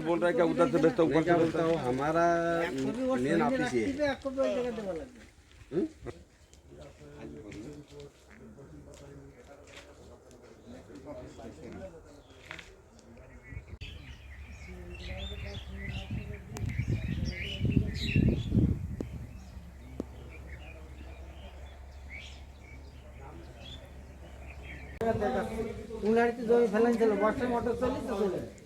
बोल रहा है क्या उधर से भेजता हूँ मैं ऊपर क्या से बोलता हूँ हमारा मेन ऑफिस ये है हम्म? উনাড়িতে জমি ফেলান ছিল বর্ষার মোটর চলি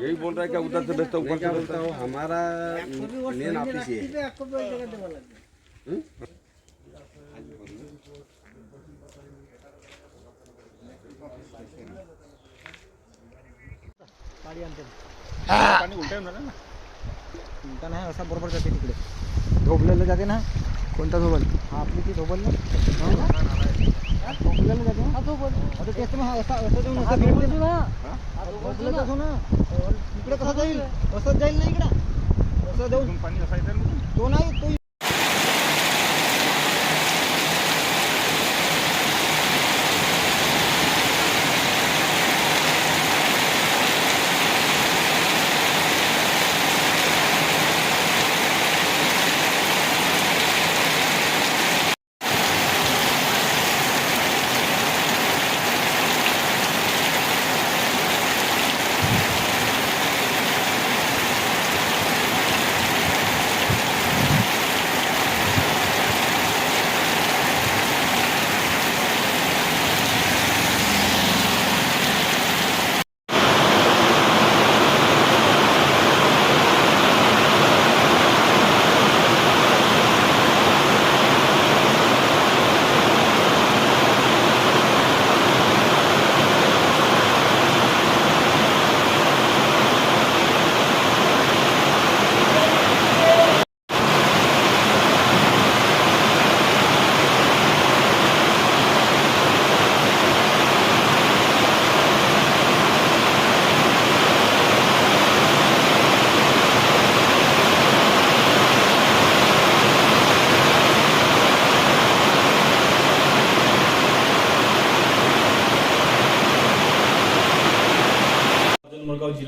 यही बोल रहा है क्या उधर से भेजता हूँ मैं ऊपर क्या से बोलता हूँ हमारा मेन ऑफिस ये है हम्म? गाडी आणते उलटा नाही असा बरोबर जाते तिकडे धोबलेलं जाते ना कोणता धोबल? हा आपली ती धोबल ना. जाते आता तेच मग असा असं जाऊन असं भेटते ना. धोबलं जातो ना. इकडे कसं जाईल? असंच जाईल ना इकडं. असं जाऊन तो नाही तो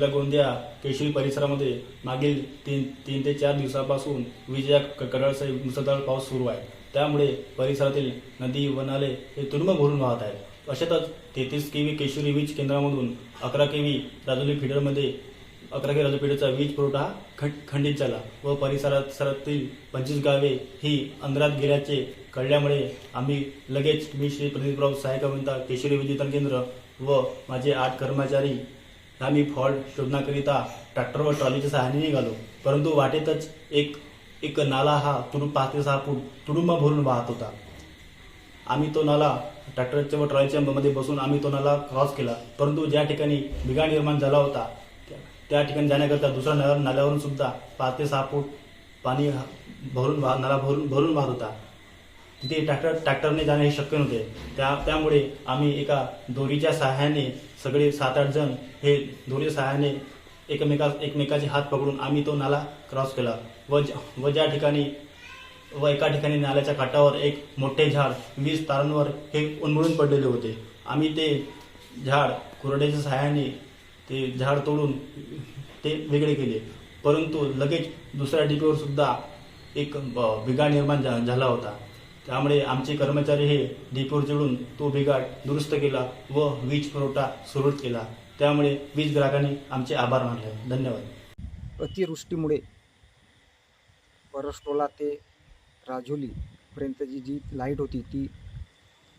जिल्हा गोंदिया केशरी परिसरामध्ये मागील तीन तीन ते चार दिवसापासून विजया क- मुसळधार पाऊस सुरू आहे. त्यामुळे परिसरातील नदी व नाले हे तुडुंब भरून वाहत आहेत. अशातच तेहतीस केवी केशरी वीज केंद्रामधून अकरा केवी राजोली फिडरमध्ये अकरा के राजू फिडरचा वीज पुरवठा खंड- खंडित झाला व परिसरातील पंचवीस गावे ही अंधारात गेल्याचे कळल्यामुळे आम्ही लगेच मी श्री प्रदीपराव सहाय्यक अभियंता केशरी वीज वितरण केंद्र व माझे आठ कर्मचारी आम्ही फॉल्ट शोधण्याकरिता ट्रॅक्टर व ट्रॉलीच्या सहाय्याने निघालो. परंतु वाटेतच एक एक नाला हा तुडू पाच ते सहा फूट तुडुंब भरून वाहत होता. आम्ही तो नाला ट्रॅक्टरच्या व ट्रॉलीच्या मध्ये बसून आम्ही तो नाला क्रॉस केला. परंतु ज्या ठिकाणी बिघाड निर्माण झाला होता त्या- ठिकाणी जाण्याकरता दुसऱ्या नाल्या नाल्यावरून सुद्धा पाच ते सहा फूट पाणी भरून वाह नाला भरून भरून वाहत होता. तिथे ट्रॅक्टर ट्रॅक्टरने जाणे हे शक्य नव्हते. त्या त्यामुळे आम्ही एका दोरीच्या सहाय्याने सगळे सात आठ जण हे दोन्ही सहाय्याने एकमेका एकमेकाचे हात पकडून आम्ही तो नाला क्रॉस केला. व ज- व ज्या ठिकाणी व एका ठिकाणी नाल्याच्या काठावर एक मोठे झाड वीज तारांवर हे उन्मळून पडलेले होते. आम्ही ते झाड कुरड्याच्या सहाय्याने ते झाड तोडून ते वेगळे केले. परंतु लगेच दुसऱ्या डिपीवर सुद्धा एक ब- बिघाड निर्माण झा- झाला होता. त्यामुळे आमचे कर्मचारी हे डिपोर जोडून तो बिघाड दुरुस्त केला व वीज पुरवठा सुरळीत केला. त्यामुळे वीज ग्राहकांनी आमचे आभार मानले. धन्यवाद. अतिवृष्टीमुळे परसटोला ते राजोलीपर्यंतची जी लाइट होती ती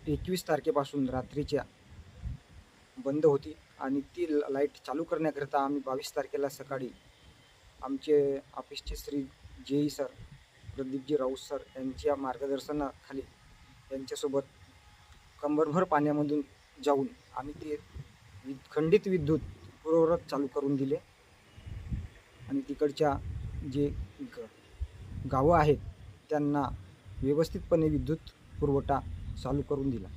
एकवीस तारखेपासून रात्रीच्या बंद होती आणि ती लाइट चालू करण्याकरिता आम्ही बावीस तारखेला सकाळी आमचे ऑफिसचे Shri J E sir Pradeepji Raut sir यांच्या मार्गदर्शनाखाली यांच्यासोबत कंबरभर पाण्यामधून जाऊन आम्ही ते वि खंडित विद्युत पूर्ववत चालू करून दिले. आणि तिकडच्या जे ग गावं आहेत त्यांना व्यवस्थितपणे विद्युत पुरवठा चालू करून दिला.